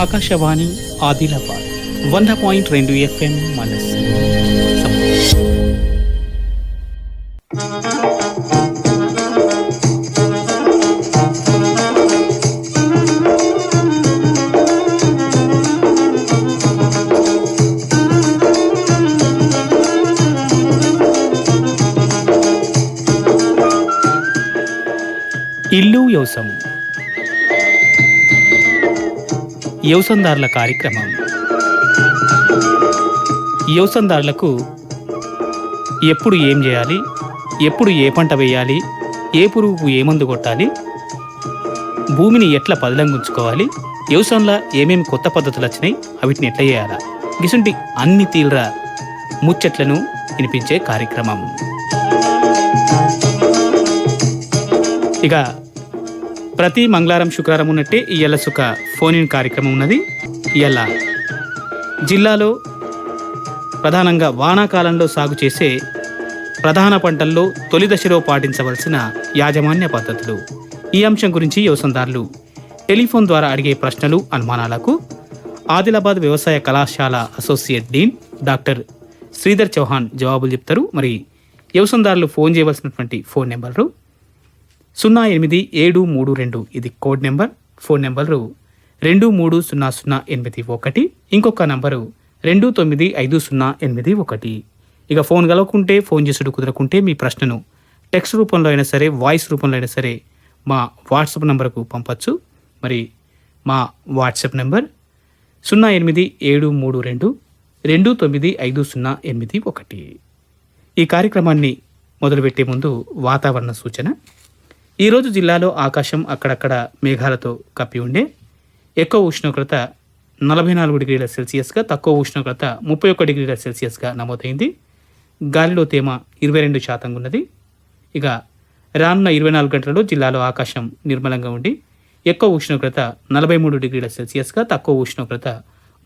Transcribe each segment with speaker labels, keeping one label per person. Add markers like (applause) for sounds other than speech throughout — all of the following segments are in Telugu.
Speaker 1: ఆకాశవాణి ఆదిలాబాద్ వంద పాయింట్ రెండు ఎఫ్ఎం మనస్సు ఇల్లు వ్యవసాయం. యవసందారుల కార్యక్రమం. వ్యవసందారులకు ఎప్పుడు ఏం చేయాలి? ఎప్పుడు ఏ పంట వేయాలి? ఏ పురుగుకు ఏ మందు కొట్టాలి? భూమిని ఎట్లా పదలంగుంచుకోవాలి వ్యవసాయంలో ఏమేమి కొత్త పద్ధతులు వచ్చినాయి? అవిటిని ఎట్లా చేయాలా? గిసుంటి అన్ని తీవ్ర ముచ్చట్లను వినిపించే కార్యక్రమం. ఇక ప్రతి మంగళవారం శుక్రవారం ఉన్నట్టే ఇయ్యాల సుఖ ఫోన్ ఇన్ కార్యక్రమం ఉన్నది. ఇయ్యాల జిల్లాలో ప్రధానంగా వానాకాలంలో సాగు చేసే ప్రధాన పంటల్లో తొలి దశలో పాటించవలసిన యాజమాన్య పద్ధతులు. ఈ అంశం గురించి వ్యవసాయదారులు టెలిఫోన్ ద్వారా అడిగే ప్రశ్నలు అనుమానాలకు ఆదిలాబాద్ వ్యవసాయ కళాశాల associate dean doctor Sridhar Chauhan జవాబులు చెప్తారు. మరి వ్యవసాయదారులు ఫోన్ చేయవలసినటువంటి ఫోన్ నెంబర్లు సున్నా ఎనిమిది ఏడు మూడు రెండు. ఇది కోడ్ నెంబర్ ఫోన్ నెంబరు. రెండు మూడు సున్నా సున్నా ఎనిమిది ఒకటి. ఇంకొక నంబరు రెండు తొమ్మిది ఐదు సున్నా ఎనిమిది ఒకటి. ఇక ఫోన్ కలవకుంటే ఫోన్ చేసుడు కుదరకుంటే మీ ప్రశ్నను టెక్స్ట్ రూపంలో అయినా సరే వాయిస్ రూపంలో అయినా సరే మా వాట్సాప్ నెంబర్కు పంపచ్చు. మరి మా వాట్సాప్ నెంబర్ సున్నా ఎనిమిది ఏడు మూడు రెండు రెండు తొమ్మిది ఐదు సున్నా ఎనిమిది ఒకటి. ఈ కార్యక్రమాన్ని మొదలుపెట్టే ముందు వాతావరణ సూచన. ఈరోజు జిల్లాలో ఆకాశం అక్కడక్కడ మేఘాలతో కప్పి ఉండే. ఎక్కువ ఉష్ణోగ్రత నలభై నాలుగు డిగ్రీల సెల్సియస్గా తక్కువ ఉష్ణోగ్రత ముప్పై ఒక్క డిగ్రీల సెల్సియస్గా నమోదైంది. గాలిలో తేమ ఇరవై రెండు శాతంగా ఉన్నది. ఇక రానున్న ఇరవై నాలుగు గంటలలో జిల్లాలో ఆకాశం నిర్మలంగా ఉండి ఎక్కువ ఉష్ణోగ్రత నలభై మూడు డిగ్రీల సెల్సియస్గా తక్కువ ఉష్ణోగ్రత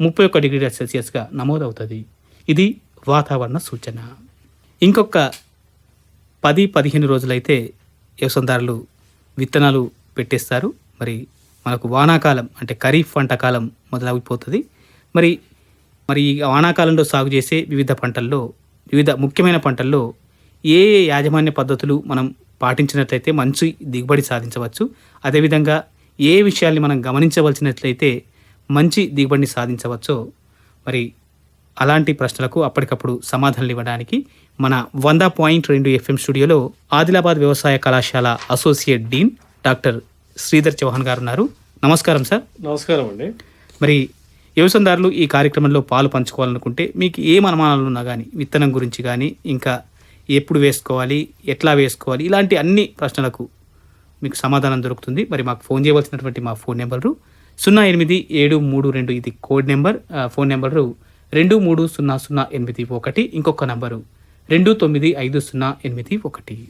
Speaker 1: ముప్పై ఒక్క డిగ్రీల సెల్సియస్గా నమోదవుతుంది. ఇది వాతావరణ సూచన. ఇంకొక పది పదిహేను రోజులైతే వ్యవసాయదారులు విత్తనాలు పెట్టేస్తారు. మరి మనకు వానాకాలం అంటే ఖరీఫ్ పంట కాలం మొదలైపోతుంది మరి మరి ఈ వానాకాలంలో సాగు చేసే వివిధ పంటల్లో వివిధ ముఖ్యమైన పంటల్లో ఏ ఏ యాజమాన్య పద్ధతులు మనం పాటించినట్లయితే మంచి దిగుబడి సాధించవచ్చు. అదేవిధంగా ఏ విషయాల్ని మనం గమనించవలసినట్లయితే మంచి దిగుబడిని సాధించవచ్చో మరి అలాంటి ప్రశ్నలకు అప్పటికప్పుడు సమాధానాలు ఇవ్వడానికి మన వంద పాయింట్ రెండు ఎఫ్ఎం స్టూడియోలో ఆదిలాబాద్ వ్యవసాయ కళాశాల associate dean doctor Sridhar Chauhan గారు ఉన్నారు నమస్కారం సార్.
Speaker 2: నమస్కారం అండి.
Speaker 1: మరి వ్యవసాయదారులు ఈ కార్యక్రమంలో పాలు పంచుకోవాలనుకుంటే మీకు ఏం అనుమానాలు ఉన్నా కానీ విత్తనం గురించి కానీ ఇంకా ఎప్పుడు వేసుకోవాలి ఎట్లా వేసుకోవాలి ఇలాంటి అన్ని ప్రశ్నలకు మీకు సమాధానం దొరుకుతుంది. మరి మాకు ఫోన్ చేయవలసినటువంటి మా ఫోన్ నెంబరు సున్నా ఎనిమిది ఏడు మూడు రెండు ఇది కోడ్ నెంబర్. ఫోన్ నెంబరు రెండు మూడు సున్నా సున్నా ఎనిమిది ఒకటి ఇంకొక నంబరు రెండు తొమ్మిది ఐదు సున్నా ఎనిమిది ఒకటి.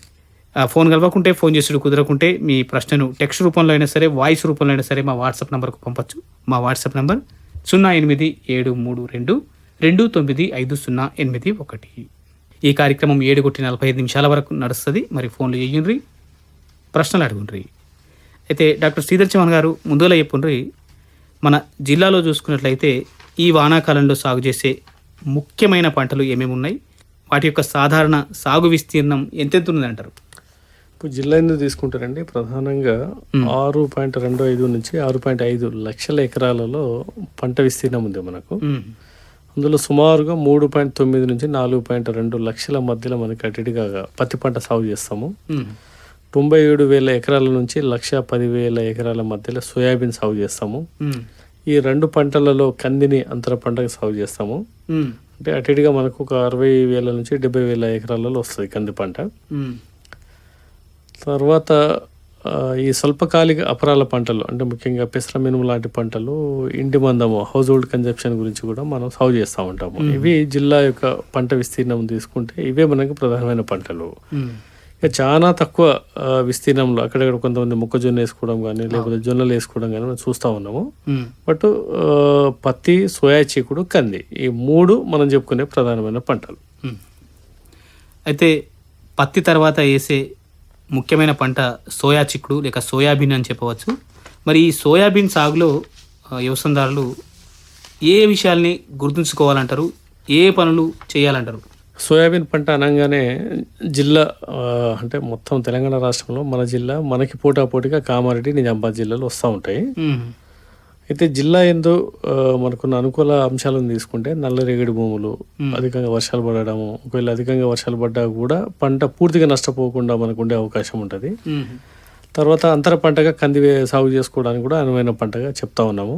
Speaker 1: ఫోన్ కలవకుంటే ఫోన్ చేసుడు కుదరకుంటే మీ ప్రశ్నను టెక్స్ట్ రూపంలో అయినా సరే వాయిస్ రూపంలో అయినా సరే మా వాట్సాప్ నెంబర్కు పంపచ్చు. మా వాట్సాప్ నెంబర్ సున్నా ఎనిమిది ఏడు మూడు రెండు రెండు తొమ్మిది ఐదు సున్నా ఎనిమిది ఒకటి. ఈ కార్యక్రమం ఏడు కొట్టి నలభై ఐదు నిమిషాల వరకు నడుస్తుంది. మరి ఫోన్లు చేయండ్రి ప్రశ్నలు అడుగుండ్రి. అయితే డాక్టర్ శ్రీధర్ చౌహాన్ గారు ముందులో చెప్పుండ్రి మన జిల్లాలో చూసుకున్నట్లయితే ఈ వానాకాలంలో సాగు చేసే ముఖ్యమైన పంటలు ఏమేమి ఉన్నాయి? వాటి యొక్క సాధారణ సాగు విస్తీర్ణం ఎంతెంత ఉన్నది అంటారు
Speaker 2: ఇప్పుడు జిల్లా ఎందుకు తీసుకుంటారండి? ప్రధానంగా ఆరు పాయింట్ రెండు ఐదు నుంచి ఆరు పాయింట్ ఐదు లక్షల ఎకరాలలో పంట విస్తీర్ణం ఉంది మనకు. అందులో సుమారుగా మూడు పాయింట్ తొమ్మిది నుంచి నాలుగు పాయింట్ రెండు లక్షల మధ్యలో మనకి అటుగా పత్తి పంట సాగు చేస్తాము. తొంభై ఏడు వేల ఎకరాల నుంచి లక్ష పది వేల ఎకరాల మధ్యలో సోయాబీన్ సాగు చేస్తాము. ఈ రెండు పంటలలో కందిని అంతర పంటగా సాగు చేస్తాము. అంటే అటుగా మనకు ఒక అరవై వేల నుంచి డెబ్బై వేల ఎకరాలలో వస్తుంది కంది పంట. తర్వాత ఈ స్వల్పకాలిక అపరాల పంటలు అంటే ముఖ్యంగా పెసర మినుము లాంటి పంటలు ఇంటి మందము హౌస్ హోల్డ్ కన్జంప్షన్ గురించి కూడా మనం సాగు చేస్తూ ఉంటాము. ఇవి జిల్లా యొక్క పంట విస్తీర్ణం తీసుకుంటే ఇవే మనకు ప్రధానమైన పంటలు. చాలా తక్కువ విస్తీర్ణంలో అక్కడక్కడ కొంతమంది మొక్కజొన్న వేసుకోవడం కానీ లేకపోతే జొన్నలు వేసుకోవడం కానీ మనం చూస్తూ ఉన్నాము. బట్ పత్తి సోయా చీకుడు కంది ఈ మూడు మనం చెప్పుకునే ప్రధానమైన పంటలు.
Speaker 1: అయితే పత్తి తర్వాత వేసే ముఖ్యమైన పంట సోయా చిక్కుడు లేక సోయాబీన్ అని చెప్పవచ్చు. మరి ఈ సోయాబీన్ సాగులో వ్యవసాయదారులు ఏ విషయాల్ని గుర్తుంచుకోవాలంటారు? ఏ పనులు చేయాలంటారు?
Speaker 2: సోయాబీన్ పంట అనగానే జిల్లా అంటే మొత్తం తెలంగాణ రాష్ట్రంలో మన జిల్లా మనకి పోటాపోటీగా కామారెడ్డి నిజామాబాద్ జిల్లాలు వస్తూ ఉంటాయి. అయితే జిల్లా ఎందు మనకున్న అనుకూల అంశాలను తీసుకుంటే నల్లరేగడి భూములు అధికంగా వర్షాలు పడడము ఒకవేళ అధికంగా వర్షాలు పడ్డా కూడా పంట పూర్తిగా నష్టపోకుండా మనకు ఉండే అవకాశం ఉంటుంది. తర్వాత అంతర పంటగా కంది సాగు చేసుకోవడానికి కూడా అనువైన పంటగా చెప్తా ఉన్నాము.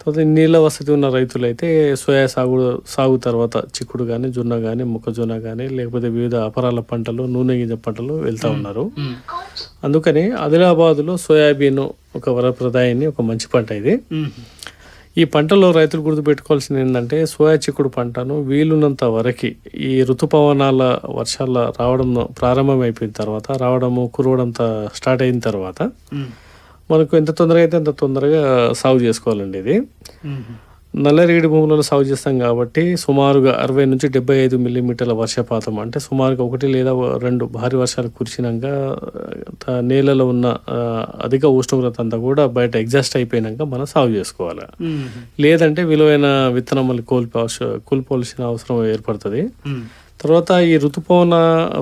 Speaker 2: తర్వాత నీళ్ళ వసతి ఉన్న రైతులు అయితే సోయా సాగు సాగు తర్వాత చిక్కుడు కానీ జొన్న కానీ మొక్కజొన్న కానీ లేకపోతే వివిధ అపరాల పంటలు నూనె గింజ పంటలు వెళ్తా ఉన్నారు. అందుకని ఆదిలాబాద్లో సోయాబీన్ ఒక వరప్రదాయాన్ని ఒక మంచి పంట ఇది. ఈ పంటలో రైతులు గుర్తుపెట్టుకోవాల్సింది ఏంటంటే సోయా చిక్కుడు పంటను వీలున్నంత వరకు ఈ ఋతుపవనాల వర్షాల రావడం ప్రారంభం అయిపోయిన తర్వాత రావడము కురవడంత స్టార్ట్ అయిన తర్వాత. మనకు ఎంత తొందరగా అయితే అంత తొందరగా సాగు చేసుకోవాలండి ఇది. నల్లరేగడి భూములలో సాగు చేస్తాం కాబట్టి సుమారుగా అరవై నుంచి డెబ్బై ఐదు మిల్లీమీటర్ల వర్షపాతం. అంటే సుమారుగా ఒకటి లేదా రెండు భారీ వర్షాలు కురిసినాక నేలలో ఉన్న అధిక ఉష్ణోగ్రత అంతా కూడా బయట ఎగ్జాస్ట్ అయిపోయినాక మనం సాగు చేసుకోవాలి. లేదంటే విలువైన విత్తనం మళ్ళీ కోల్పో కోల్పోవలసిన అవసరం ఏర్పడుతుంది. తర్వాత ఈ ఋతుపవన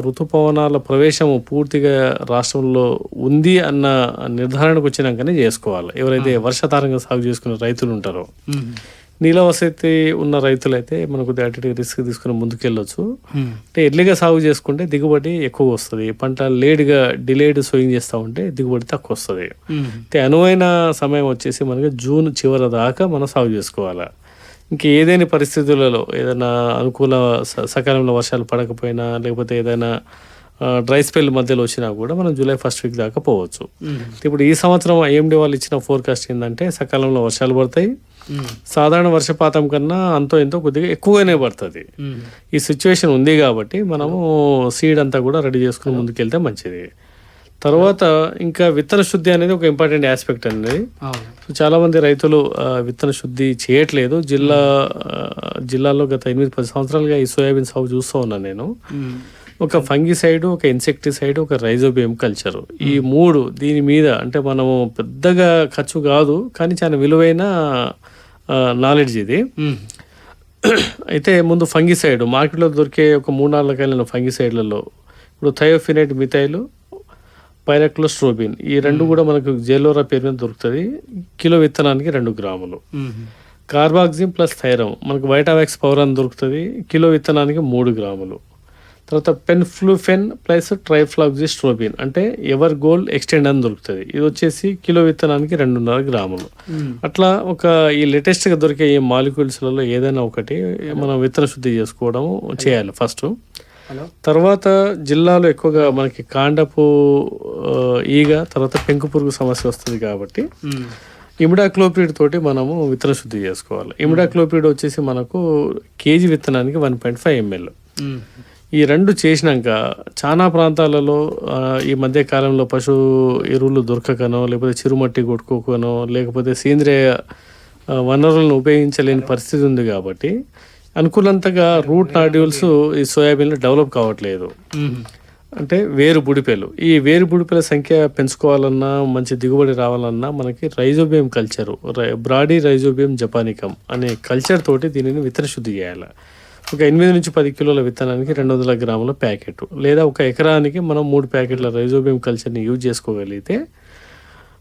Speaker 2: ఋతుపవనాల ప్రవేశము పూర్తిగా రాష్ట్రంలో ఉంది అన్న నిర్ధారణకు వచ్చినాకనే చేసుకోవాలి. ఎవరైతే వర్షాధారంగా సాగు చేసుకునే రైతులు ఉంటారో.
Speaker 1: మ్మ్.
Speaker 2: నీళ్ళ వసతి ఉన్న రైతులైతే మనకు అటు రిస్క్ తీసుకుని ముందుకెళ్ళొచ్చు. అంటే ఎర్లీగా సాగు చేసుకుంటే దిగుబడి ఎక్కువ వస్తుంది పంట లేట్గా డిలేడ్ సోయింగ్ చేస్తూ ఉంటే దిగుబడి తక్కువ వస్తుంది. అయితే అనువైన సమయం వచ్చేసి మనకి జూన్ చివరి దాకా మనం సాగు చేసుకోవాలి ఇంక ఏదైనా పరిస్థితులలో ఏదైనా అనుకూల సకాలంలో వర్షాలు పడకపోయినా లేకపోతే ఏదైనా డ్రై స్పెల్ మధ్యలో వచ్చినా కూడా మనం జూలై ఫస్ట్ వీక్ దాకా పోవచ్చు. ఇప్పుడు ఈ సంవత్సరం ఐఎండి వాళ్ళు ఇచ్చిన ఫోర్కాస్ట్ ఏంటంటే సకాలంలో వర్షాలు పడతాయి. సాధారణ వర్షపాతం కన్నా అంతో ఎంతో కొద్దిగా ఎక్కువగానే పడుతుంది. ఈ సిచ్యువేషన్ ఉంది కాబట్టి మనము సీడ్ అంతా కూడా రెడీ చేసుకుని ముందుకెళ్తే మంచిది తర్వాత ఇంకా విత్తన శుద్ధి అనేది ఒక ఇంపార్టెంట్ ఆస్పెక్ట్ అనేది చాలా మంది రైతులు విత్తన శుద్ధి చేయట్లేదు జిల్లా జిల్లాలో గత ఎనిమిది పది సంవత్సరాలుగా ఈ సోయాబీన్ సాగు చూస్తూ ఉన్నాను నేను. ఒక ఫంగిసైడ్ ఒక ఇన్సెక్టిసైడ్ ఒక రైజోబియం కల్చర్ ఈ మూడు దీని మీద అంటే మనము పెద్దగా ఖర్చు కాదు కానీ చాలా విలువైన నాలెడ్జ్ ఇది.
Speaker 1: మ్మ్.
Speaker 2: అయితే ముందు ఫంగిసైడ్ మార్కెట్లో దొరికే ఒక మూడు నాలుగు రకాలైన ఫంగిసైడ్లలో ఇప్పుడు థయోఫినైట్ మిథైల్ పైరక్లోస్ట్రోబిన్. ఈ రెండు కూడా మనకు జెలోరా పేరు మీద దొరుకుతుంది. కిలో విత్తనానికి రెండు గ్రాములు.
Speaker 1: మ్మ్.
Speaker 2: కార్బాక్సిమ్ ప్లస్ థైరమ్ మనకు వైటావాక్స్ పవర్ అని దొరుకుతుంది. కిలో విత్తనానికి మూడు గ్రాములు. తర్వాత పెన్ఫ్లూఫెన్ ప్లస్ ట్రైఫ్లాక్సిస్ట్రోబిన్ అంటే ఎవర్ గోల్డ్ ఎక్స్టెండ్ అని దొరుకుతుంది. ఇది వచ్చేసి కిలో విత్తనానికి రెండున్నర గ్రాములు. అట్లా ఒక ఈ లేటెస్ట్గా దొరికే ఈ మాలిక్యూల్స్లలో ఏదైనా ఒకటి మనం విత్తన శుద్ధి చేసుకోవడం చేయాలి ఫస్ట్. తర్వాత జిల్లాలో ఎక్కువగా మనకి కాండపు ఈగ తర్వాత పెంకు పురుగు సమస్య వస్తుంది కాబట్టి. ఇమిడాక్లోపిడ్ తోటి మనము విత్తన శుద్ధి చేసుకోవాలి. ఇమిడాక్లోపిడ్ వచ్చేసి మనకు కేజీ విత్తనానికి వన్ పాయింట్ ఫైవ్ ఎంఎల్. ఈ రెండు చేసినాక చాలా ప్రాంతాలలో ఈ మధ్య కాలంలో పశు ఎరువులు దొరకకనో లేకపోతే చిరుమట్టి కొట్టుకోకనో లేకపోతే సేంద్రియ వనరులను ఉపయోగించలేని పరిస్థితి ఉంది కాబట్టి అనుకున్నంతగా రూట్ నాడ్యూల్స్ ఈ సోయాబీన్లో డెవలప్ కావట్లేదు. అంటే వేరు బుడిపెలు. ఈ వేరు బుడిపెల సంఖ్య పెంచుకోవాలన్నా మంచి దిగుబడి రావాలన్నా మనకి rhizobium culture bradyrhizobium japonicum అనే కల్చర్ తోటి దీనిని విత్తన శుద్ధి చేయాలి. ఒక ఎనిమిది నుంచి పది కిలోల విత్తనానికి రెండు వందల గ్రాముల ప్యాకెట్. లేదా ఒక ఎకరానికి మనం మూడు ప్యాకెట్ల రైజోబియం కల్చర్ని యూజ్ చేసుకోగలిగితే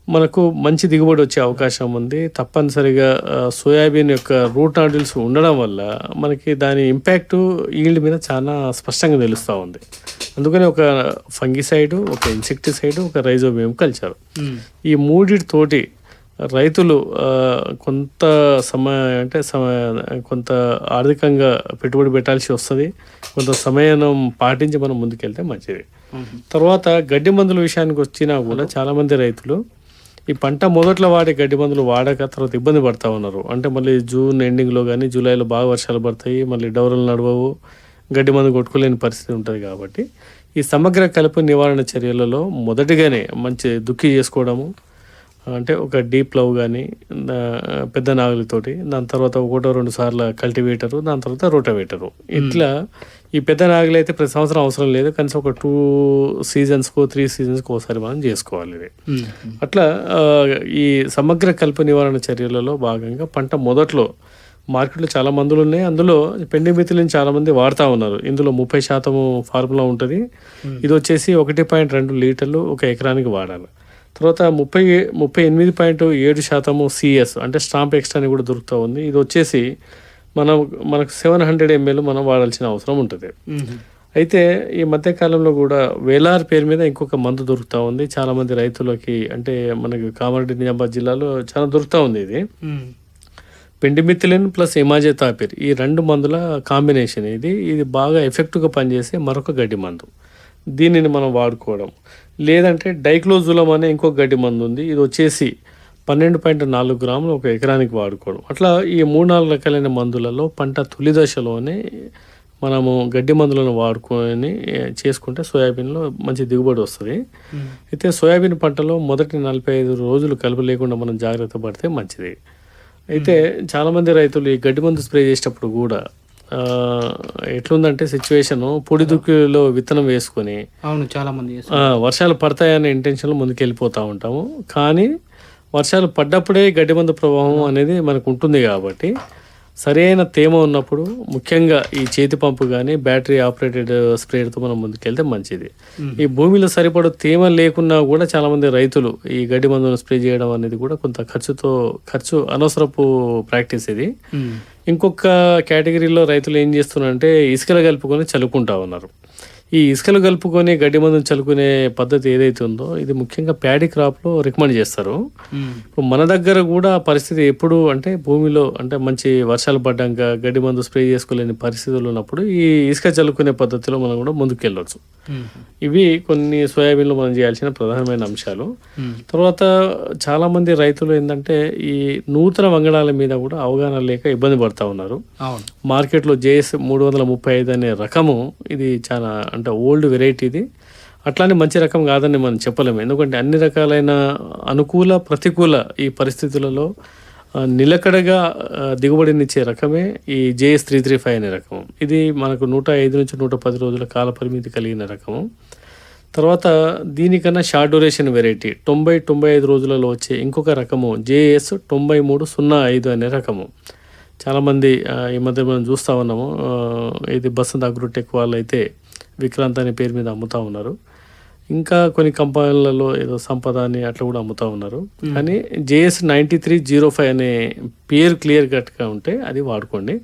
Speaker 2: మనకు మంచి దిగుబడి వచ్చే అవకాశం ఉంది. తప్పనిసరిగా సోయాబీన్ యొక్క రూట్ నాడ్యూల్స్ ఉండడం వల్ల మనకి దాని ఇంపాక్ట్ ఈల్డ్ మీద చాలా స్పష్టంగా తెలుస్తూ ఉంది. అందుకని ఒక ఫంగిసైడ్ ఒక ఇన్సెక్టిసైడ్ ఒక రైజోబియం కల్చర్. ఈ మూడిటితోటి రైతులు కొంత సమయ అంటే సమయ కొంత ఆర్థికంగా పెట్టుబడి పెట్టాల్సి వస్తుంది. కొంత సమయం పాటించి మనం ముందుకెళ్తే మంచిది. తర్వాత గడ్డి మందుల విషయానికి వచ్చినా కూడా చాలా మంది రైతులు ఈ పంట మొదట్లో వాడే గడ్డి మందులు వాడక తర్వాత ఇబ్బంది పడతా ఉన్నారు. అంటే మళ్ళీ జూన్ ఎండింగ్లో కానీ జూలైలో బాగా వర్షాలు పడతాయి మళ్ళీ డౌరలు నడవవు గడ్డి మందు కొట్టుకోలేని పరిస్థితి ఉంటుంది కాబట్టి ఈ సమగ్ర కలుపు నివారణ చర్యలలో మొదటిగానే మంచి దుక్కి చేసుకోవడము అంటే ఒక డీప్ లవ్ కానీ పెద్ద నాగులతోటి దాని తర్వాత ఒకటో రెండు సార్లు కల్టివేటరు దాని తర్వాత రోటవేటరు. ఇట్లా ఈ పెద్ద నాగులు అయితే ప్రతి సంవత్సరం అవసరం లేదు కనీసం ఒక టూ సీజన్స్కో త్రీ సీజన్స్కి ఒకసారి మనం చేసుకోవాలి ఇది. అట్లా ఈ సమగ్ర కలుపు నివారణ చర్యలలో భాగంగా పంట మొదట్లో మార్కెట్లో చాలా మందులు ఉన్నాయి. అందులో పెండిమితిలిని చాలా మంది వాడుతూ ఉన్నారు. ఇందులో ముప్పై శాతము ఫార్ములా ఉంటుంది. ఇది వచ్చేసి ఒకటి పాయింట్ రెండు లీటర్లు ఒక ఎకరానికి వాడాలి. తర్వాత ముప్పై ముప్పై ఎనిమిది పాయింట్ ఏడు శాతము సిఎస్ అంటే స్టాంప్ ఎక్స్ట్రా అని కూడా దొరుకుతూ ఉంది. ఇది వచ్చేసి మనం మనకు సెవెన్ హండ్రెడ్ ఎంఎల్ మనం వాడాల్సిన అవసరం ఉంటుంది. అయితే ఈ మధ్య కాలంలో కూడా వేలార్ పేరు మీద ఇంకొక మందు దొరుకుతూ ఉంది. చాలా మంది రైతులకి అంటే మనకి కామారెడ్డి నిజామాబాద్ జిల్లాలో చాలా దొరుకుతూ ఉంది ఇది. పెండిమిథిలిన్ ప్లస్ ఎమాజెతాపిర్ ఈ రెండు మందుల కాంబినేషన్ ఇది. ఇది బాగా ఎఫెక్టివ్గా పనిచేసే మరొక గడ్డి మందు. దీనిని మనం వాడుకోవడం. లేదంటే డైక్లోజులం అనే ఇంకో గడ్డి మందు ఉంది. ఇది వచ్చేసి పన్నెండు పాయింట్ నాలుగు గ్రాములు ఒక ఎకరానికి వాడుకోవడం. అట్లా ఈ మూడు నాలుగు రకాలైన మందులలో పంట తొలి దశలోనే మనము గడ్డి మందులను వాడుకొని చేసుకుంటే సోయాబీన్లో మంచి దిగుబడి వస్తుంది. అయితే సోయాబీన్ పంటలో మొదటి నలభై ఐదు రోజులు కలుపు లేకుండా మనం జాగ్రత్త పడితే మంచిది. అయితే చాలామంది రైతులు ఈ గడ్డి మందు స్ప్రే చేసేటప్పుడు కూడా ఎట్లుందంటే సిచ్యువేషను పొడి దుక్కిలో విత్తనం వేసుకొని
Speaker 1: అవును చాలా మంది
Speaker 2: వర్షాలు పడతాయనే ఇంటెన్షన్లో ముందుకు వెళ్ళిపోతూ ఉంటాము. కానీ వర్షాలు పడ్డప్పుడే గడ్డి మందు ప్రభావం అనేది మనకు ఉంటుంది కాబట్టి సరైన తేమ ఉన్నప్పుడు ముఖ్యంగా ఈ చేతి పంపు కానీ బ్యాటరీ ఆపరేటెడ్ స్ప్రేయర్తో మనం ముందుకెళ్తే మంచిది. ఈ భూమిలో సరిపడు తేమ లేకున్నా కూడా చాలా మంది రైతులు ఈ గడ్డి మందును స్ప్రే చేయడం అనేది కూడా కొంత ఖర్చుతో ఖర్చు అనవసరపు ప్రాక్టీస్ ఇది. ఇంకొక కేటగిరీలో రైతులు ఏం చేస్తున్నారంటే ఇసుకలు కలుపుకొని చల్లుకుంటా ఉన్నారు. ఈ ఇసుకలు కలుపుకొని గడ్డి మందుని చల్లుకునే పద్ధతి ఏదైతే ఉందో ఇది ముఖ్యంగా ప్యాడీ క్రాప్లో రికమెండ్ చేస్తారు. మన దగ్గర కూడా పరిస్థితి ఎప్పుడు అంటే భూమిలో అంటే మంచి వర్షాలు పడ్డాక గడ్డి మందు స్ప్రే చేసుకోలేని పరిస్థితులు ఉన్నప్పుడు ఈ ఇసుక చల్లుకునే పద్ధతిలో మనం కూడా ముందుకెళ్ళవచ్చు
Speaker 1: ఉమ్.
Speaker 2: ఇవి కొన్ని సోయాబీన్లో మనం చేయాల్సిన ప్రధానమైన అంశాలు. తర్వాత చాలా మంది రైతులు ఏంటంటే ఈ నూతన వంగడాల మీద కూడా అవగాహన లేక ఇబ్బంది పడతా ఉన్నారు. మార్కెట్లో జేఎస్ మూడు వందల ముప్పై ఐదు అనే రకము ఇది చాలా అంటే ఓల్డ్ వెరైటీ ఇది. అట్లానే మంచి రకం కాదని మనం చెప్పలేము. ఎందుకంటే అన్ని రకాలైన అనుకూల ప్రతికూల ఈ పరిస్థితులలో నిలకడగా దిగుబడినిచ్చే రకమే ఈ జేఎస్ త్రీ త్రీ ఫైవ్ అనే రకం ఇది మనకు నూట ఐదు నుంచి నూట పది రోజుల కాల పరిమితి కలిగిన రకము. తర్వాత దీనికన్నా షార్ట్ డ్యూరేషన్ వెరైటీ తొంభై తొంభై ఐదు రోజులలో వచ్చే ఇంకొక రకము జేఎస్ తొంభై మూడు సున్నా ఐదు అనే రకము. చాలామంది ఈ మధ్య మనం చూస్తూ ఉన్నాము. ఇది బసంత్ అగ్రోటెక్ వాళ్ళు అయితే విక్రాంత్ అనే పేరు మీద అమ్ముతా ఉన్నారు. ఇంకా కొన్ని కంపెనీలలో ఏదో సంపద అని అట్లా కూడా అమ్ముతా ఉన్నారు. కానీ JS ninety three zero five అనే పేరు క్లియర్ కట్గా ఉంటే అది వాడుకోండి.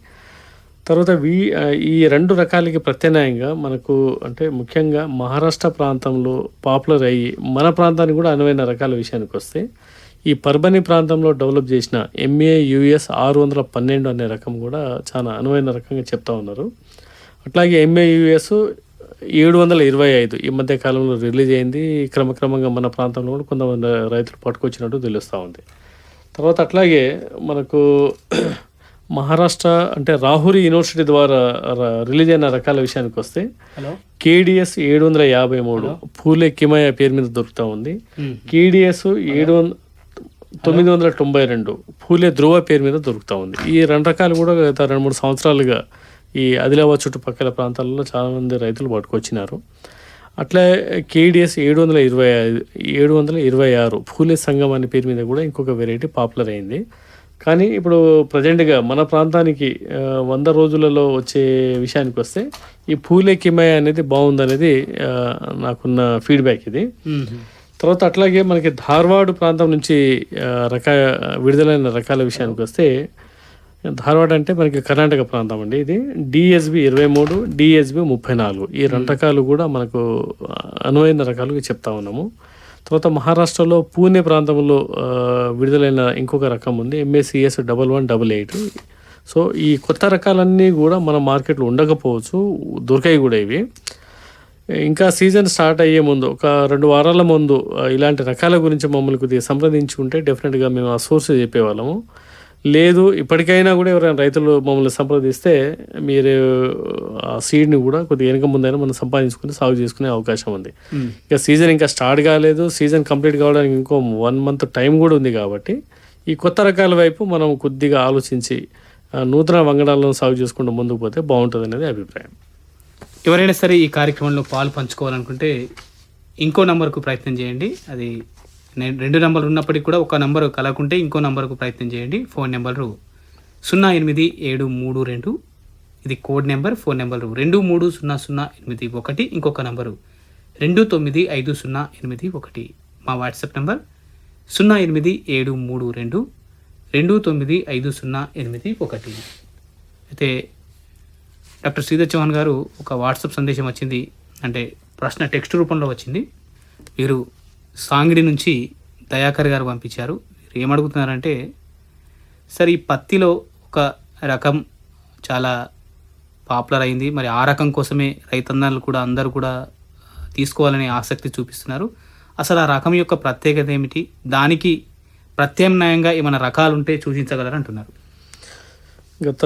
Speaker 2: తర్వాత వీ ఈ రెండు రకాలకి ప్రత్యామ్నాయంగా మనకు అంటే ముఖ్యంగా మహారాష్ట్ర ప్రాంతంలో పాపులర్ అయ్యి మన ప్రాంతానికి కూడా అనువైన రకాల విషయానికి వస్తే ఈ పర్బని ప్రాంతంలో డెవలప్ చేసిన ఎంఏ యుఎస్ ఆరు వందల పన్నెండు అనే రకం కూడా చాలా అనువైన రకంగా చెప్తా ఉన్నారు. అట్లాగే ఎంఏ యుఎస్ ఏడు వందల ఇరవై ఐదు ఈ మధ్య కాలంలో రిలీజ్ అయింది. క్రమక్రమంగా మన ప్రాంతంలో కూడా కొంతమంది రైతులు పట్టుకొచ్చినట్టు తెలుస్తూ ఉంది. తర్వాత అట్లాగే మనకు (clears throat) మహారాష్ట్ర అంటే రాహురి యూనివర్సిటీ ద్వారా రిలీజ్ అయిన రకాల విషయానికి వస్తే కేడిఎస్ ఏడు వందల యాభై మూడు పూలే కిమయ పేరు మీద దొరుకుతూ ఉంది. కేడిఎస్ ఏడు వంద తొమ్మిది వందల తొంభై రెండు పూలే ధ్రువ పేరు మీద దొరుకుతూ ఉంది. ఈ రెండు రకాలు కూడా గత రెండు మూడు సంవత్సరాలుగా ఈ ఆదిలాబాద్ చుట్టుపక్కల ప్రాంతాలలో చాలా మంది రైతులు పట్టుకొచ్చినారు. అట్లా కేడిఎస్ ఏడు వందల ఇరవై ఐదు ఏడు వందల ఇరవై ఆరు పూలే సంఘం అనే పేరు మీద కూడా ఇంకొక వెరైటీ పాపులర్ అయింది. కానీ ఇప్పుడు ప్రజెంట్గా మన ప్రాంతానికి వంద రోజులలో వచ్చే విషయానికి వస్తే ఈ పూలే కిమయ అనేది బాగుందనేది నాకున్న ఫీడ్బ్యాక్ ఇది. తర్వాత అట్లాగే మనకి ధార్వాడ్ ప్రాంతం నుంచి రక విడుదలైన రకాల విషయానికి వస్తే ధార్వాడ్ అంటే మనకి కర్ణాటక ప్రాంతం అండి ఇది. డిఎస్బి ఇరవై మూడు డిఎస్బి ముప్పై నాలుగు. ఈ రెండు రకాలు కూడా మనకు అనువైన రకాలుగా చెప్తా ఉన్నాము. తర్వాత మహారాష్ట్రలో పూణే ప్రాంతంలో విడుదలైన ఇంకొక రకం ఉంది MACS double one double eight. So ఈ కొత్త రకాలన్నీ కూడా మన మార్కెట్లో ఉండకపోవచ్చు దొరికాయి కూడా ఇవి. ఇంకా సీజన్ స్టార్ట్ అయ్యే ముందు ఒక రెండు వారాల ముందు ఇలాంటి రకాల గురించి మమ్మల్ని కొద్దిగా సంప్రదించుకుంటే డెఫినెట్గా మేము ఆ సోర్స్ చెప్పేవాళ్ళము. లేదు ఇప్పటికైనా కూడా ఎవరైనా రైతులు మమ్మల్ని సంప్రదిస్తే మీరు ఆ సీడ్ని కూడా కొద్దిగా వెనక ముందైనా మనం సంపాదించుకుని సాగు చేసుకునే అవకాశం ఉంది. ఇక సీజన్ ఇంకా స్టార్ట్ కాలేదు. సీజన్ కంప్లీట్ కావడానికి ఇంకో వన్ మంత్ టైం కూడా ఉంది కాబట్టి ఈ కొత్త రకాల వైపు మనం కొద్దిగా ఆలోచించి నూతన వంగడాలను సాగు చేసుకుంటూ ముందుకు పోతే బాగుంటుంది అనేది అభిప్రాయం.
Speaker 1: ఎవరైనా సరే ఈ కార్యక్రమంలో పాలు పంచుకోవాలనుకుంటే ఇంకో నంబర్కు ప్రయత్నం చేయండి. అది రెండు నంబర్లు ఉన్నప్పటికీ కూడా ఒక నంబర్ కలకుంటే ఇంకో నంబర్కు ప్రయత్నం చేయండి. ఫోన్ నెంబరు సున్నా ఎనిమిది ఏడు మూడు రెండు. ఇది కోడ్ నెంబర్ ఫోన్ నెంబరు రెండు మూడు సున్నా సున్నా ఎనిమిది ఒకటి ఇంకొక నంబరు రెండు తొమ్మిది ఐదు సున్నా ఎనిమిది ఒకటి. మా వాట్సాప్ నెంబర్ సున్నా ఎనిమిది ఏడు మూడు రెండు. రెండు తొమ్మిది ఐదు సున్నా ఎనిమిది ఒకటి. అయితే డాక్టర్ శ్రీధర్ చౌహాన్ గారు ఒక వాట్సాప్ సందేశం వచ్చింది. అంటే ప్రశ్న టెక్స్ట్ రూపంలో వచ్చింది. మీరు సాంగిడి నుంచి దయాకర్ గారు పంపించారు. ఏమడుగుతున్నారంటే సరే ఈ పత్తిలో ఒక రకం చాలా పాపులర్ అయింది. మరి ఆ రకం కోసమే రైతన్నలు కూడా అందరూ కూడా తీసుకోవాలనే ఆసక్తి చూపిస్తున్నారు. అసలు ఆ రకం యొక్క ప్రత్యేకత ఏమిటి? దానికి ప్రత్యామ్నాయంగా ఏమైనా రకాలుంటే సూచించగలరు అంటున్నారు
Speaker 2: గత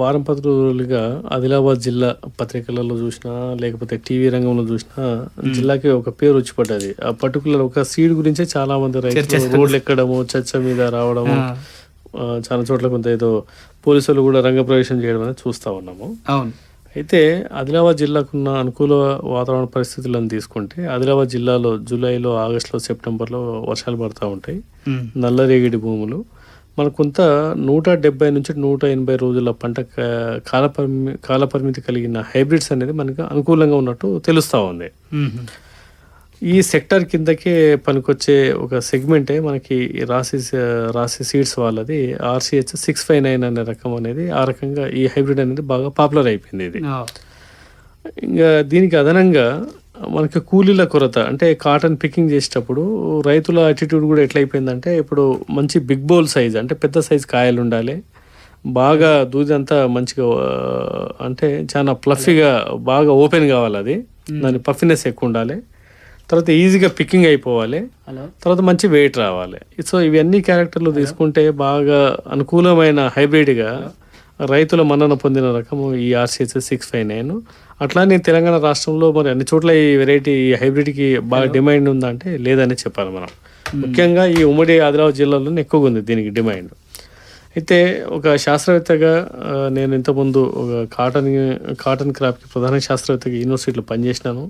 Speaker 2: వారం పది రోజులుగా ఆదిలాబాద్ జిల్లా పత్రికలలో చూసినా లేకపోతే టీవీ రంగంలో చూసినా జిల్లాకి ఒక పేరు వచ్చి పడ్డది. ఆ పర్టికులర్ ఒక సీడ్ గురించే చాలా మంది రైతులు రోడ్లు ఎక్కడము చర్చ మీద రావడము చాలా చోట్ల కొంత ఏదో పోలీసులు కూడా రంగప్రవేశం చేయడం అనేది చూస్తూ ఉన్నాము.
Speaker 1: అవును.
Speaker 2: అయితే ఆదిలాబాద్ జిల్లాకున్న అనుకూల వాతావరణ పరిస్థితులను తీసుకుంటే ఆదిలాబాద్ జిల్లాలో జూలైలో ఆగస్టులో సెప్టెంబర్లో వర్షాలు పడతా ఉంటాయి. నల్లరేగిడి భూములు మనకు కొంత నూట డెబ్బై నుంచి నూట ఎనభై రోజుల పంట కాలపరిమి కాలపరిమితి కలిగిన హైబ్రిడ్స్ అనేది మనకు అనుకూలంగా ఉన్నట్టు తెలుస్తూ ఉంది. ఈ సెక్టర్ కిందకే పనికొచ్చే ఒక సెగ్మెంటే మనకి రాశి రాశి సీడ్స్ వాళ్ళది ఆర్సిహెచ్ సిక్స్ ఫైవ్ నైన్ అనే రకం అనేది ఆ రకంగా ఈ హైబ్రిడ్ అనేది బాగా పాపులర్ అయిపోయింది ఇది. ఇంకా దీనికి అదనంగా మనకి కూలీల కొరత అంటే కాటన్ పికింగ్ చేసేటప్పుడు రైతుల అటిట్యూడ్ కూడా ఎట్లయిపోయిందంటే ఇప్పుడు మంచి బిగ్ బౌల్ సైజ్ అంటే పెద్ద సైజ్ కాయలు ఉండాలి. బాగా దూది అంతా మంచిగా అంటే చాలా ప్లఫీగా బాగా ఓపెన్ కావాలి అది. దాని పఫినెస్ ఎక్కువ ఉండాలి. తర్వాత ఈజీగా పికింగ్ అయిపోవాలి. తర్వాత మంచి వెయిట్ రావాలి. సో ఇవన్నీ క్యారెక్టర్లు తీసుకుంటే బాగా అనుకూలమైన హైబ్రిడ్గా రైతుల మన్నన పొందిన రకము ఈ ఆర్సీఎస్ సిక్స్ ఫైవ్ నైన్. అట్లానే తెలంగాణ రాష్ట్రంలో మరి అన్ని చోట్ల ఈ వెరైటీ ఈ హైబ్రిడ్కి బాగా డిమాండ్ ఉందంటే లేదని చెప్పాలి మనం. ముఖ్యంగా ఈ ఉమ్మడి ఆదిలాబాద్ జిల్లాలోనే ఎక్కువగా ఉంది దీనికి డిమాండ్. అయితే ఒక శాస్త్రవేత్తగా నేను ఇంతకుముందు ఒక కాటన్ కాటన్ క్రాప్కి ప్రధాన శాస్త్రవేత్తగా యూనివర్సిటీలో పనిచేసినాను.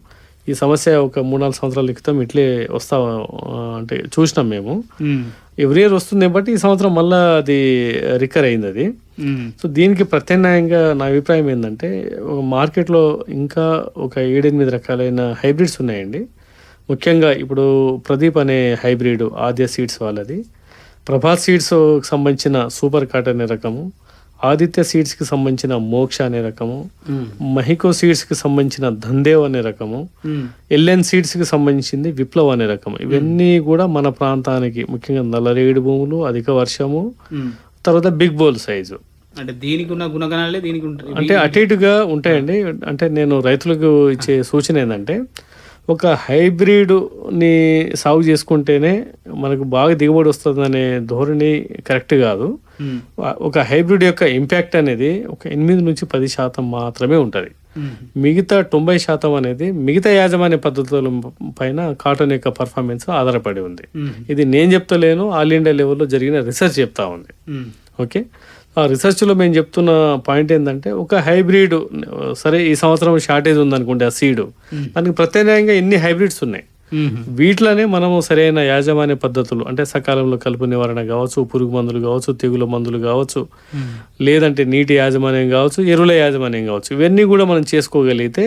Speaker 2: ఈ సమస్య ఒక మూడు నాలుగు సంవత్సరాల క్రితం ఇట్లే వస్తా అంటే చూసినాం మేము. ఎవ్రీ ఇయర్ వస్తుంది బట్ ఈ సంవత్సరం మళ్ళీ అది రికర్ అయింది అది సో దీనికి ప్రత్యామ్నాయంగా నా అభిప్రాయం ఏంటంటే ఒక మార్కెట్లో ఇంకా ఒక ఏడెనిమిది రకాలైన హైబ్రిడ్స్ ఉన్నాయండి. ముఖ్యంగా ఇప్పుడు ప్రదీప్ అనే హైబ్రిడ్ ఆద్య సీడ్స్ వాళ్ళది. ప్రభాత్ సీడ్స్ సంబంధించిన సూపర్ కాట్ అనే రకము. ఆదిత్య సీడ్స్కి సంబంధించిన మోక్ష అనే రకము మహికో సీడ్స్కి సంబంధించిన ధందేవ్ అనే రకము ఎల్ఎన్ సీడ్స్కి సంబంధించింది విప్లవ్ అనే రకం ఇవన్నీ కూడా మన ప్రాంతానికి ముఖ్యంగా నల్లరేగడి భూములు అధిక వర్షము. తర్వాత బిగ్ బోల్ సైజు
Speaker 1: అంటే దీనికి ఉన్న గుణగణాలే దీనికి ఉంటాయి
Speaker 2: అంటే అటు ఇటుగా ఉంటాయండి. అంటే నేను రైతులకు ఇచ్చే సూచన ఏంటంటే ఒక హైబ్రిడ్ని సాగు చేసుకుంటేనే మనకు బాగా దిగుబడి వస్తుందనే ధోరణి కరెక్ట్ కాదు. ఒక హైబ్రిడ్ యొక్క ఇంపాక్ట్ అనేది ఒక ఎనిమిది నుంచి పది శాతం మాత్రమే ఉంటుంది. మిగతా తొంభై శాతం అనేది మిగతా యాజమాన్య పద్ధతుల పైన కాటన్ యొక్క పర్ఫార్మెన్స్ ఆధారపడి ఉంది. ఇది నేను చెప్తలేను ఆల్ ఇండియా లెవెల్లో జరిగిన రీసెర్చ్ చెప్తా ఉంది. ఓకే? ఆ రీసెర్చ్లో మేము చెప్తున్న పాయింట్ ఏంటంటే ఒక హైబ్రిడ్ సరే ఈ సంవత్సరం షార్టేజ్ ఉందనుకోండి ఆ సీడు. దానికి ప్రత్యేకంగా ఎన్ని హైబ్రిడ్స్ ఉన్నాయి? వీటిలోనే మనము సరైన యాజమాన్య పద్ధతులు అంటే సకాలంలో కలుపు నివారణ కావచ్చు పురుగు మందులు కావచ్చు తెగుల మందులు కావచ్చు లేదంటే నీటి యాజమాన్యం కావచ్చు ఎరువుల యాజమాన్యం కావచ్చు ఇవన్నీ కూడా మనం చేసుకోగలిగితే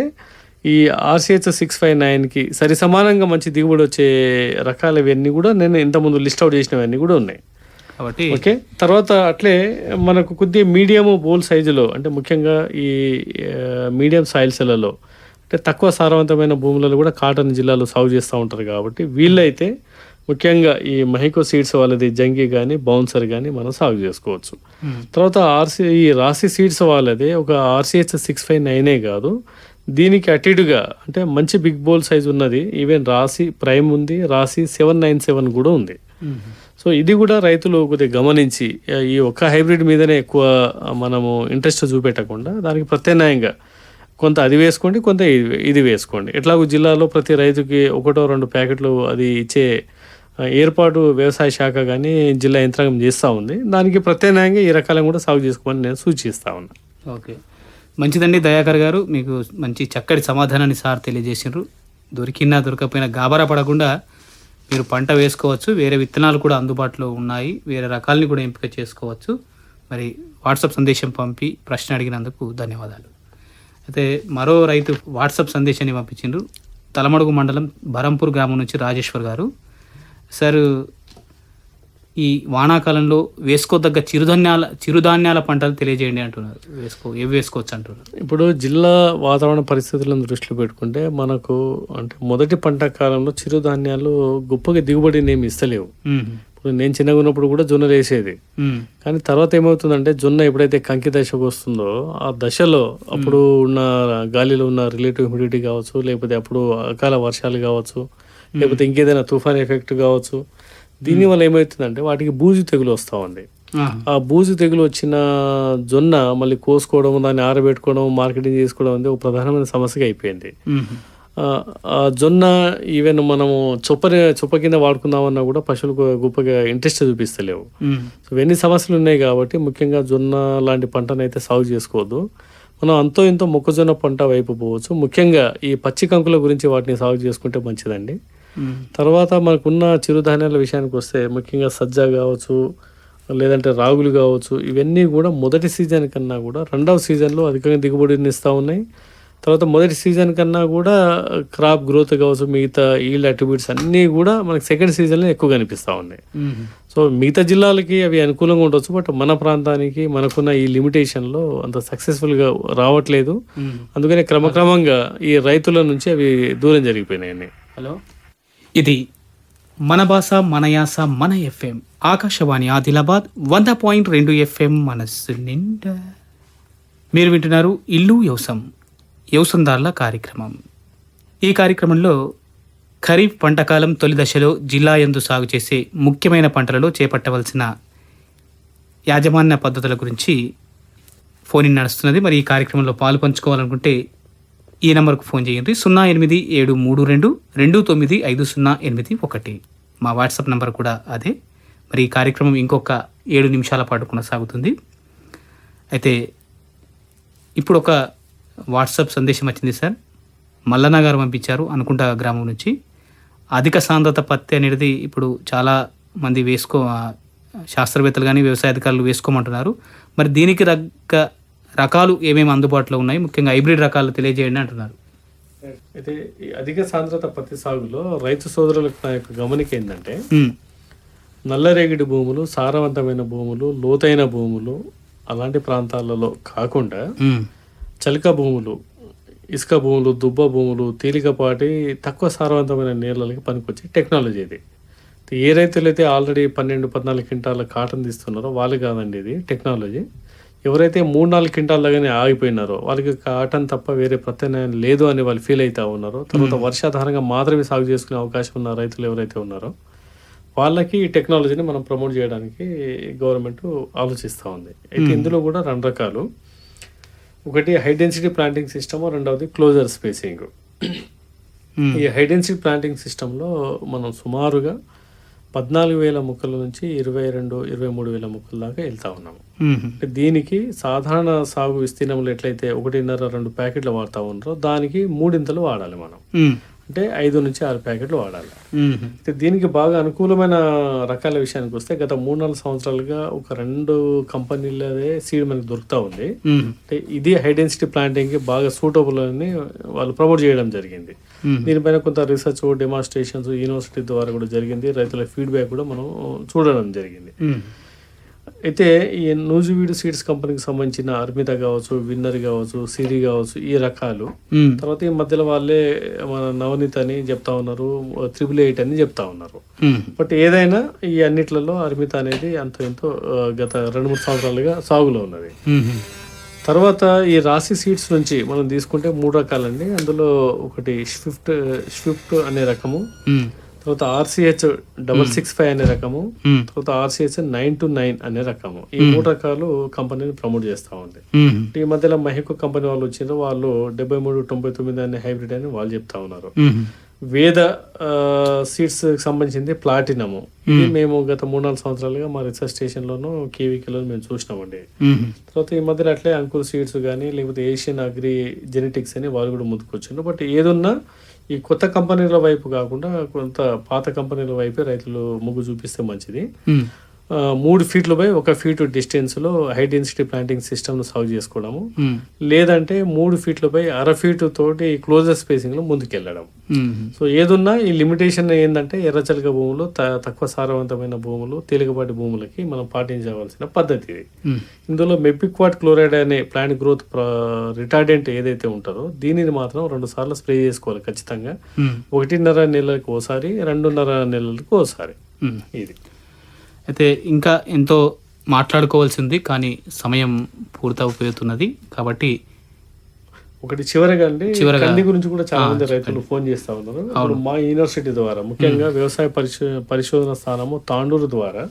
Speaker 2: ఈ ఆర్సిహెచ్ సిక్స్ ఫైవ్ నైన్కి సరి సమానంగా మంచి దిగుబడి వచ్చే రకాలు ఇవన్నీ కూడా నేను ఇంతకుముందు లిస్ట్ అవుట్ చేసినవన్నీ కూడా ఉన్నాయి.
Speaker 1: కాబట్టి
Speaker 2: ఓకే? తర్వాత అట్లే మనకు కొద్దిగా మీడియం బోల్ సైజులో అంటే ముఖ్యంగా ఈ మీడియం సాయిల్స్లలో అంటే తక్కువ సారవంతమైన భూములలో కూడా కాటన్ జిల్లాలో సాగు చేస్తూ ఉంటారు కాబట్టి వీళ్ళైతే ముఖ్యంగా ఈ మహికో సీడ్స్ వాళ్ళది జంగి కానీ బౌన్సర్ కానీ మనం సాగు చేసుకోవచ్చు. తర్వాత ఆర్సీ ఈ రాశి సీడ్స్ వాళ్ళది ఒక ఆర్సీహెచ్ సిక్స్ ఫైవ్ నైనే కాదు. దీనికి అటిటుగా అంటే మంచి బిగ్ బోల్ సైజ్ ఉన్నది. ఈవెన్ రాశి ప్రైమ్ ఉంది రాశి సెవెన్ నైన్ సెవెన్ కూడా ఉంది. సో ఇది కూడా రైతులు కొద్దిగా గమనించి ఈ ఒక్క హైబ్రిడ్ మీదనే ఎక్కువ మనము ఇంట్రెస్ట్ చూపెట్టకుండా దానికి ప్రత్యామ్నాయంగా కొంత అది వేసుకోండి కొంత ఇది వేసుకోండి. ఎట్లాగో జిల్లాలో ప్రతి రైతుకి ఒకటో రెండు ప్యాకెట్లు అది ఇచ్చే ఏర్పాటు వ్యవసాయ శాఖ కానీ జిల్లా యంత్రాంగం చేస్తూ ఉంది. దానికి ప్రత్యామ్నాయంగా ఈ రకాలను కూడా సాగు చేసుకోమని నేను సూచిస్తా ఉన్నా.
Speaker 1: ఓకే. మంచిదండి దయాకర్ గారు. మీకు మంచి చక్కటి సమాధానాన్ని సార్ తెలియజేసినారు దొరికినా దొరకపోయినా గాబరా పడకుండా మీరు పంట వేసుకోవచ్చు. వేరే విత్తనాలు కూడా అందుబాటులో ఉన్నాయి. వేరే రకాలని కూడా ఎంపిక చేసుకోవచ్చు. మరి వాట్సాప్ సందేశం పంపి ప్రశ్న అడిగినందుకు ధన్యవాదాలు. అయితే మరో రైతు వాట్సాప్ సందేశాన్ని పంపించిండ్రు. తలమడుగు మండలం బరంపూర్ గ్రామం నుంచి రాజేశ్వర్ గారు. సార్ ఈ వానాకాలంలో వేసుకోదగ్గ చిరుధాన్యాల చిరుధాన్యాల పంటలు తెలియజేయండి అంటున్నారు. వేసుకో ఏవి వేసుకోవచ్చు అంటున్నారు?
Speaker 2: ఇప్పుడు జిల్లా వాతావరణ పరిస్థితులను దృష్టిలో పెట్టుకుంటే మనకు అంటే మొదటి పంట కాలంలో చిరుధాన్యాలు గొప్పగా దిగుబడిని ఏమి ఇస్తలేవు. ఇప్పుడు నేను చిన్నగా ఉన్నప్పుడు కూడా జొన్నలు వేసేది. కానీ తర్వాత ఏమవుతుందంటే జొన్న ఎప్పుడైతే కంకి దశకు వస్తుందో ఆ దశలో అప్పుడు ఉన్న గాలిలో ఉన్న రిలేటివ్ హ్యూమిడిటీ కావచ్చు లేకపోతే అప్పుడు అకాల వర్షాలు కావచ్చు లేకపోతే ఇంకేదైనా తుఫాన్ ఎఫెక్ట్ కావచ్చు. దీనివల్ల ఏమవుతుందంటే వాటికి బూజు తెగులు వస్తూ ఉంది. ఆ బూజు తెగులు వచ్చిన జొన్న మళ్ళీ కోసుకోవడం దాన్ని ఆరబెట్టుకోవడం మార్కెటింగ్ చేసుకోవడం అనేది ఒక ప్రధానమైన సమస్యగా అయిపోయింది. జొన్న ఈవెన్ మనము చొప్పని చొప్ప కింద వాడుకుందామన్నా కూడా పశువులకు గొప్పగా ఇంట్రెస్ట్ చూపిస్తలేవు. సో ఇవన్నీ సమస్యలు ఉన్నాయి కాబట్టి ముఖ్యంగా జొన్న లాంటి పంటను అయితే సాగు చేసుకోవద్దు. మనం అంతో ఇంతో మొక్కజొన్న పంట వైపు పోవచ్చు. ముఖ్యంగా ఈ పచ్చి కంకుల గురించి వాటిని సాగు చేసుకుంటే మంచిదండి. తర్వాత మనకున్న చిరుధాన్యాల విషయానికి వస్తే ముఖ్యంగా సజ్జ కావచ్చు లేదంటే రాగులు కావచ్చు ఇవన్నీ కూడా మొదటి సీజన్ కన్నా కూడా రెండవ సీజన్లో అధికంగా దిగుబడిని ఇస్తూ ఉన్నాయి. తర్వాత మొదటి సీజన్ కన్నా కూడా క్రాప్ గ్రోత్ కావచ్చు మిగతా ఈల్డ్ అట్రిబ్యూట్స్ అన్నీ కూడా మనకి సెకండ్ సీజన్లో ఎక్కువ కనిపిస్తూ ఉన్నాయి. సో మిగతా జిల్లాలకి అవి అనుకూలంగా ఉండొచ్చు బట్ మన ప్రాంతానికి మనకున్న ఈ లిమిటేషన్లో అంత సక్సెస్ఫుల్గా రావట్లేదు. అందుకనే క్రమక్రమంగా ఈ రైతుల నుంచి అవి దూరం జరిగిపోయినాయండి
Speaker 1: హలో? ఇది మన భాష మన యాస మన ఎఫ్ఎం. ఆకాశవాణి ఆదిలాబాద్ వంద పాయింట్ రెండు ఎఫ్ఎం మనస్సు నిండా. మీరు వింటున్నారు ఇల్లు వ్యవసం వ్యవసందారుల కార్యక్రమం. ఈ కార్యక్రమంలో ఖరీఫ్ పంటకాలం తొలి దశలో జిల్లా యందు సాగు చేసే ముఖ్యమైన పంటలలో చేపట్టవలసిన యాజమాన్య పద్ధతుల గురించి ఫోన్ ఇన్ నడుస్తున్నది. మరి ఈ కార్యక్రమంలో పాలు పంచుకోవాలనుకుంటే ఈ నెంబర్కు ఫోన్ చేయండి. సున్నా ఎనిమిది ఏడు మూడు రెండు రెండు తొమ్మిది ఐదు సున్నా ఎనిమిది ఒకటి. మా వాట్సాప్ నెంబర్ కూడా అదే. మరి ఈ కార్యక్రమం ఇంకొక ఏడు నిమిషాల పాటు కొనసాగుతుంది. అయితే ఇప్పుడు ఒక వాట్సాప్ సందేశం వచ్చింది సార్. మల్లన్న గారు పంపించారు అనుకుంటా గ్రామం నుంచి. అధిక సాంద్రత పత్తి అనేది ఇప్పుడు చాలా మంది వేసుకో శాస్త్రవేత్తలు కానీ వ్యవసాయ అధికారులు వేసుకోమంటున్నారు. మరి దీనికి తగ్గ రకాలు ఏమేమి అందుబాటులో ఉన్నాయి? ముఖ్యంగా హైబ్రిడ్ రకాలు తెలియజేయండి అంటున్నారు.
Speaker 2: అయితే ఈ అధిక సాంద్రత పత్తి సాగులో రైతు సోదరులకు నా యొక్క గమనిక ఏంటంటే నల్లరేగిడి భూములు సారవంతమైన భూములు లోతైన భూములు అలాంటి ప్రాంతాలలో కాకుండా చలిక భూములు ఇసుక భూములు దుబ్బ భూములు తేలికపాటి తక్కువ సారవంతమైన నీళ్ళకి పనికొచ్చే టెక్నాలజీ ఇది. ఏ రైతులు అయితే ఆల్రెడీ పన్నెండు పద్నాలుగు క్వింటాల కాటన్ తీస్తున్నారో వాళ్ళు కాదండి ఇది టెక్నాలజీ. ఎవరైతే మూడు నాలుగు క్వింటాల దగ్గరనే ఆగిపోయినారో వాళ్ళకి కాటన్ తప్ప వేరే ప్రత్యామ్నాయం లేదు అని వాళ్ళు ఫీల్ అవుతా ఉన్నారో తర్వాత వర్షాధారంగా మాత్రమే సాగు చేసుకునే అవకాశం ఉన్న రైతులు ఎవరైతే ఉన్నారో వాళ్ళకి ఈ టెక్నాలజీని మనం ప్రమోట్ చేయడానికి గవర్నమెంట్ ఆలోచిస్తూ ఉంది. అయితే ఇందులో కూడా రెండు రకాలు ఒకటి హై డెన్సిటీ ప్లాంటింగ్ సిస్టమ్ రెండవది క్లోజర్ స్పేసింగ్
Speaker 1: ఉమ్,
Speaker 2: ఈ హై డెన్సిటీ ప్లాంటింగ్ సిస్టంలో మనం సుమారుగా పద్నాలుగు వేల మొక్కల నుంచి ఇరవై రెండు ఇరవై మూడు వేల మొక్కల దాకా వెళ్తా ఉన్నాము. అంటే దీనికి సాధారణ సాగు విస్తీర్ణంలో ఎట్లయితే ఒకటిన్నర రెండు ప్యాకెట్లు వాడుతూ ఉన్నారో దానికి మూడింతలు వాడాలి మనం.
Speaker 1: ఉమ్,
Speaker 2: అంటే ఐదు నుంచి ఆరు ప్యాకెట్లు వాడాలి. అయితే దీనికి బాగా అనుకూలమైన రకాల విషయానికి వస్తే గత మూడు నాలుగు సంవత్సరాలుగా ఒక రెండు కంపెనీలదే సీడ్ మనకి దొరుకుతూ ఉంది. అంటే ఇది హై డెన్సిటీ ప్లాంటింగ్కి బాగా సూటబుల్ అని వాళ్ళు ప్రమోట్ చేయడం జరిగింది. దీనిపైన కొంత రీసెర్చ్ డెమాన్స్ట్రేషన్స్ యూనివర్సిటీ ద్వారా కూడా జరిగింది. రైతుల ఫీడ్బ్యాక్ కూడా మనం చూడడం జరిగింది. అయితే ఈ నూజివీడు సీడ్స్ కంపెనీకి సంబంధించిన అర్మిత కావచ్చు విన్నర్ కావచ్చు సిరి కావచ్చు ఈ రకాలు. తర్వాత ఈ మధ్యలో వాళ్ళే మన నవనీత్ అని చెప్తా ఉన్నారు త్రిబుల్ ఎయిట్ అని చెప్తా ఉన్నారు. బట్ ఏదైనా ఈ అన్నిట్లలో అర్మిత అనేది అంత ఎంతో గత రెండు మూడు సంవత్సరాలుగా సాగులో ఉన్నది. తర్వాత ఈ రాశి సీడ్స్ నుంచి మనం తీసుకుంటే మూడు రకాలండి. అందులో ఒకటి స్విఫ్ట్ స్విఫ్ట్ అనే రకము. తర్వాత ఆర్సిహెచ్ డబల్ సిక్స్ ఫైవ్ అనే రకము
Speaker 1: మ్మ్.
Speaker 2: తర్వాత ఆర్సిహెచ్ నైన్ టు నైన్ అనే రకము. ఈ మూడు రకాలు కంపెనీని ప్రమోట్ చేస్తా ఉంది.
Speaker 1: మ్మ్.
Speaker 2: ఈ మధ్యలో మహికో కంపెనీ వాళ్ళు వచ్చిండ్రు వాళ్ళు డెబ్బై మూడు తొంభై తొమ్మిది అనే హైబ్రిడ్ అని వాళ్ళు చెప్తా ఉన్నారు. వేద సీడ్స్ సంబంధించింది ప్లాటినము ఇది మేము గత మూడు నాలుగు సంవత్సరాలుగా మా రీసెర్చ్ స్టేషన్లోను కేవీకేలో మేము చూసినామండి. తర్వాత ఈ మధ్యలో అట్లే అంకుల్ సీడ్స్ కానీ లేకపోతే ఏషియన్ అగ్రి జెనెటిక్స్ అని వాళ్ళు కూడా ముందుకు వచ్చిండ్రు బట్ ఏదున్నా ఈ కొత్త కంపెనీల వైపు కాకుండా కొంత పాత కంపెనీల వైపే రైతులు మొగ్గు చూపిస్తే మంచిది. మూడు ఫీట్లు బై ఒక ఫీట్ డిస్టెన్స్లో హై డెన్సిటీ ప్లాంటింగ్ సిస్టమ్ను సాగు చేసుకోవడము. లేదంటే మూడు ఫీట్ల పై అర ఫీటు తోటి క్లోజర్ స్పేసింగ్లో ముందుకెళ్ళడం. సో ఏదున్నా ఈ లిమిటేషన్ ఏంటంటే ఎర్రచలక భూములు తక్కువ సారవంతమైన భూములు తేలికపాటి భూములకి మనం పాటించవలసిన పద్ధతి ఇది. ఇందులో మెపిక్వాట్ క్లోరైడ్ అనే ప్లాంట్ గ్రోత్ రిటార్డెంట్ ఏదైతే ఉంటుందో దీనిని మాత్రం రెండు సార్లు స్ప్రే చేసుకోవాలి ఖచ్చితంగా. ఒకటిన్నర నెలలకు ఓసారి రెండున్నర నెలలకు ఓసారి. ఇది
Speaker 1: అయితే ఇంకా ఎంతో మాట్లాడుకోవాల్సింది కానీ సమయం పూర్తయిపోతున్నది కాబట్టి
Speaker 2: ఒకటి చివరగా అండి. కంది గురించి కూడా చాలా మంది రైతులు ఫోన్ చేస్తా ఉన్నారు. ఇప్పుడు మా యూనివర్సిటీ ద్వారా ముఖ్యంగా వ్యవసాయ పరిశో పరిశోధన స్థానము తాండూరు ద్వారా.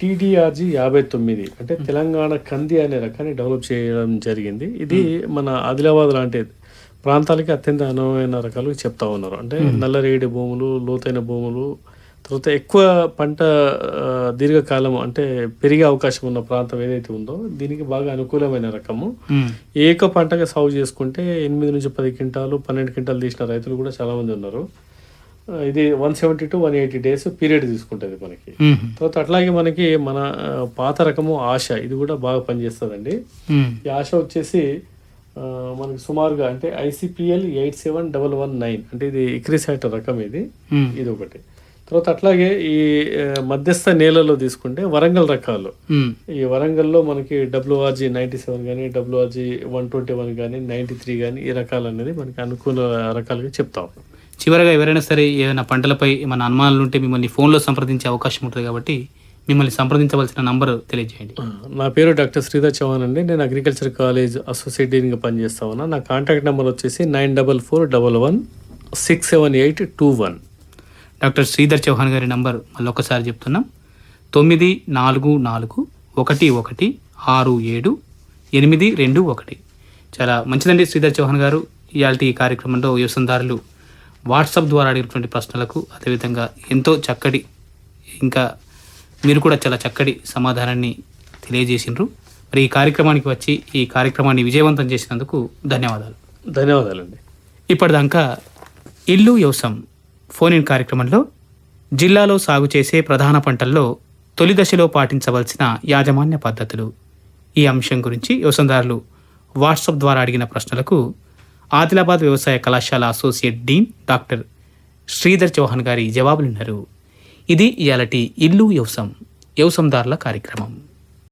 Speaker 2: టీడీఆర్జీ యాభై తొమ్మిది అంటే తెలంగాణ కంది అనే రకాన్ని డెవలప్ చేయడం జరిగింది. ఇది మన ఆదిలాబాద్ లాంటి ప్రాంతాలకి అత్యంత అనువైన రకాలు చెప్తా ఉన్నారు. అంటే నల్లరేగడి భూములు లోతైన భూములు తర్వాత ఎక్కువ పంట దీర్ఘకాలం అంటే పెరిగే అవకాశం ఉన్న ప్రాంతం ఏదైతే ఉందో దీనికి బాగా అనుకూలమైన రకము. ఏక పంటగా సాగు చేసుకుంటే ఎనిమిది నుంచి పది క్వింటాలు పన్నెండు క్వింటాలు తీసిన రైతులు కూడా చాలా మంది ఉన్నారు ఇది one seventy two one eighty days period తీసుకుంటుంది మనకి. తర్వాత అట్లాగే మనకి మన పాత రకము ఆశ ఇది కూడా బాగా పనిచేస్తుందండి. ఈ ఆశ వచ్చేసి మనకి సుమారుగా అంటే ICPL eight seven double one nine అంటే ఇది ఇక్రిసైట్ రకం ఇది. ఇది ఒకటి తర్వాత అట్లాగే ఈ మధ్యస్థ నేలలో తీసుకుంటే వరంగల్ రకాలు. ఈ వరంగల్లో మనకి డబ్ల్యూఆర్జీ నైంటీ సెవెన్ కానీ డబ్ల్యూఆర్జీ వన్ ట్వంటీ వన్ కానీ నైంటీ త్రీ కానీ ఈ రకాలు అనేది మనకి అనుకూల రకాలుగా చెప్తాం.
Speaker 1: చివరగా ఎవరైనా సరే ఏదైనా పంటలపై ఏమైనా అనుమానాలు ఉంటే మిమ్మల్ని ఫోన్లో సంప్రదించే అవకాశం ఉంటుంది కాబట్టి మిమ్మల్ని సంప్రదించవలసిన నంబర్ తెలియజేయండి.
Speaker 2: నా పేరు డాక్టర్ శ్రీధర్ చౌహాన్ అండి. నేను అగ్రికల్చర్ కాలేజ్ అసోసియేట్ డీన్గా పనిచేస్తా ఉన్నా. నా కాంటాక్ట్ నెంబర్ వచ్చేసి nine double four double one six seven eight two one.
Speaker 1: Doctor Sridhar Chauhan గారి నంబర్ మళ్ళీ ఒకసారి చెప్తున్నాం. తొమ్మిది నాలుగు నాలుగు ఒకటి ఒకటి ఆరు ఏడు ఎనిమిది రెండు ఒకటి. చాలా మంచిదండి శ్రీధర్ చౌహాన్ గారు. ఇవాళ ఈ కార్యక్రమంలో వ్యవసాయదారులు వాట్సాప్ ద్వారా అడిగినటువంటి ప్రశ్నలకు అదేవిధంగా ఎంతో చక్కటి ఇంకా మీరు కూడా చాలా చక్కటి సమాధానాన్ని తెలియజేసిండ్రు. మరి ఈ కార్యక్రమానికి వచ్చి ఈ కార్యక్రమాన్ని విజయవంతం చేసినందుకు ధన్యవాదాలు.
Speaker 2: ధన్యవాదాలండి.
Speaker 1: ఇప్పటిదాకా ఇల్లు వ్యవసాయం ఫోన్ ఇన్ కార్యక్రమంలో జిల్లాలో సాగు చేసే ప్రధాన పంటల్లో తొలి దశలో పాటించవలసిన యాజమాన్య పద్ధతులు. ఈ అంశం గురించి వ్యవసాయదారులు వాట్సాప్ ద్వారా అడిగిన ప్రశ్నలకు ఆదిలాబాద్ వ్యవసాయ కళాశాల associate dean doctor Sridhar Chauhan గారి జవాబులున్నారు. ఇది ఇయాలటి ఇల్లు వ్యవసాయం వ్యవసాయదారుల కార్యక్రమం.